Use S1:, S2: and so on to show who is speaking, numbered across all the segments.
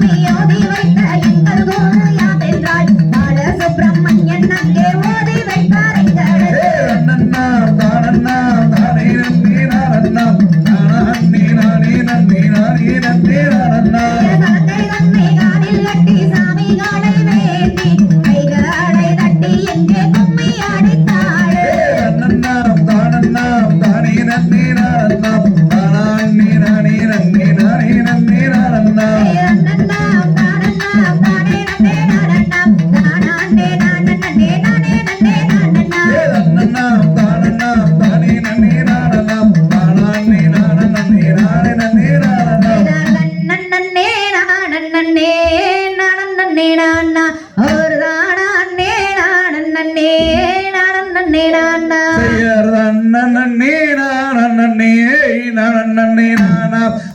S1: Yeah.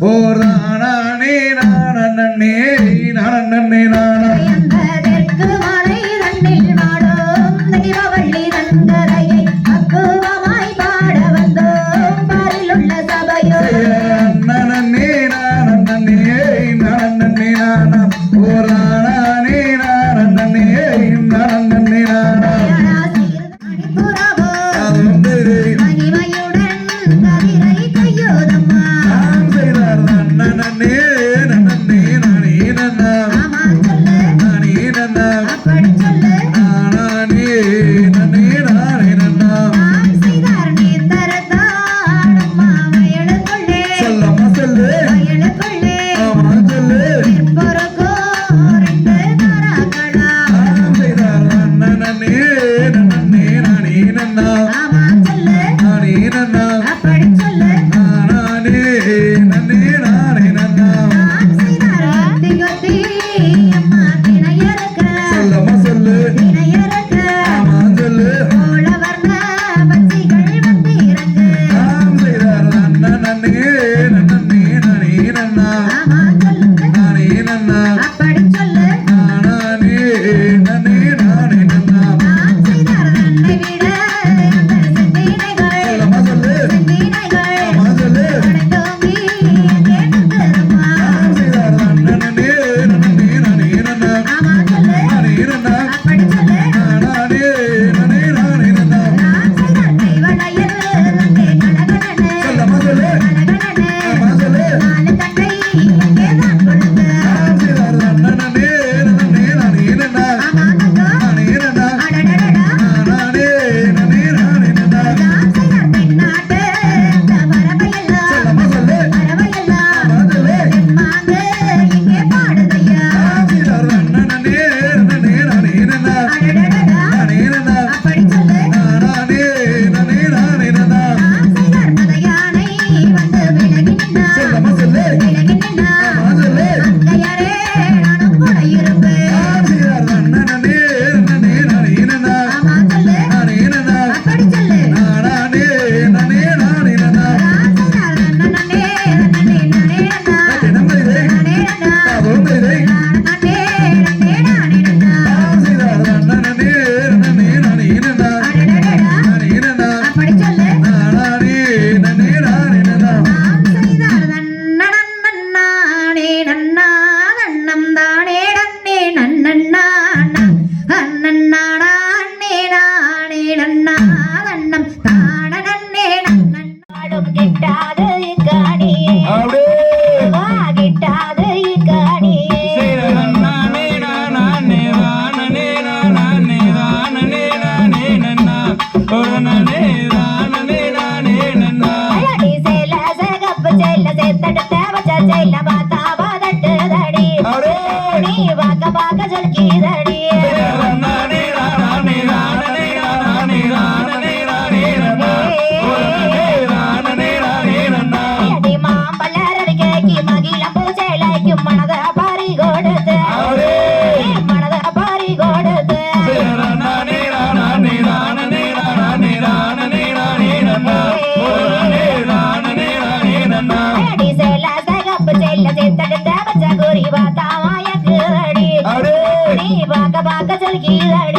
S2: ஓர் நானே நான் அண்ணே நான் அண்ணே நான் நானே நானே நன்னா நானே நன்னா நானே நன்னே நானே நன்னா சொல்லமா சொல்லு ஆமா சொல்லு நாம் செய்தார் நன்னா நன்னே நன்னே நானே நன்னா
S1: la
S2: más alegre.
S1: செத்தட்ட தேவச்ச குறி பார்த்தா மாயக்கு அடி. நீ பார்க்க பார்க்க சொல்கிறாடி